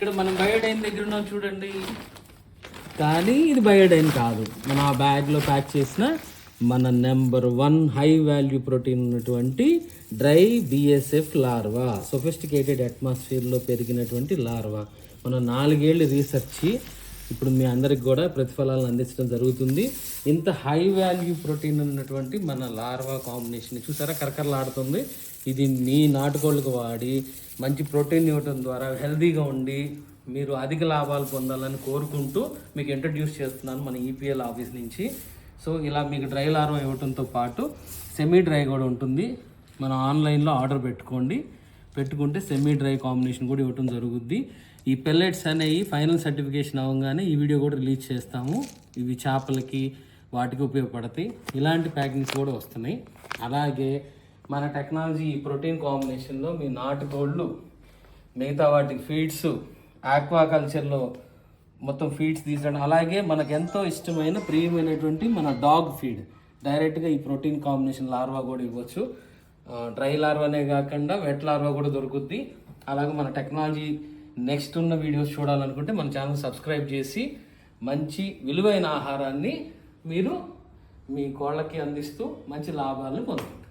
ఇక్కడ మనం బయోడైన్ దగ్గర ఉన్నాం చూడండి. కానీ ఇది బయోడైన్ కాదు. మనం ఆ బ్యాగ్లో ప్యాక్ చేసిన మన number one high value protein ఉన్నటువంటి డ్రై బిఎస్ఎఫ్ లార్వా. సొఫిస్టికేటెడ్ అట్మాస్ఫియర్లో పెరిగినటువంటి లార్వా. మనం నాలుగేళ్ళు రీసెర్చ్ ఇప్పుడు మీ అందరికి కూడా ప్రతిఫలాలను అందించడం జరుగుతుంది. ఇంత హై వాల్యూ ప్రోటీన్ ఉన్నటువంటి మన లార్వా కాంబినేషన్ చూసారా? కరకరలాడుతుంది. ఇది మీ నాటుకోళ్ళకు వాడి మంచి ప్రోటీన్ ఇవ్వటం ద్వారా హెల్దీగా ఉండి మీరు అధిక లాభాలు పొందాలని కోరుకుంటూ మీకు ఇంట్రడ్యూస్ చేస్తున్నాను మన ఈపీఎల్ ఆఫీస్ నుంచి. సో ఇలా మీకు డ్రై లార్వా ఇవ్వడంతో పాటు సెమీ డ్రై కూడా ఉంటుంది. మనం ఆన్లైన్లో ఆర్డర్ పెట్టుకోండి. పెట్టుకుంటే సెమీ డ్రై కాంబినేషన్ కూడా ఇవ్వటం జరుగుద్ది. ఈ పెల్లెట్స్ అనేవి ఫైనల్ సర్టిఫికేషన్ అవ్వగానే ఈ వీడియో కూడా రిలీజ్ చేస్తాము. ఇవి చేపలకి వాటికి ఉపయోగపడతాయి. ఇలాంటి ప్యాకింగ్స్ కూడా వస్తున్నాయి. అలాగే మన టెక్నాలజీ ఈ ప్రోటీన్ కాంబినేషన్లో మీ నాటుకోళ్ళు మిగతా వాటికి ఫీడ్స్ ఆక్వాకల్చర్లో మొత్తం ఫీడ్స్ తీసడం అలాగే మనకు ఎంతో ఇష్టమైన ప్రియమైనటువంటి మన డాగ్ ఫీడ్. డైరెక్ట్గా ఈ ప్రోటీన్ కాంబినేషన్ లార్వా కూడా ఇవ్వచ్చు. డ్రై లార్వానే కాకుండా వెట్ లార్వా కూడా దొరుకుద్ది. అలాగే మన టెక్నాలజీ నెక్స్ట్ ఉన్న వీడియోస్ చూడాలనుకుంటే మన ఛానల్ సబ్స్క్రైబ్ చేసి మంచి విలువైన ఆహారాన్ని మీరు మీ కోళ్ళకి అందిస్తూ మంచి లాభాలను పొందండి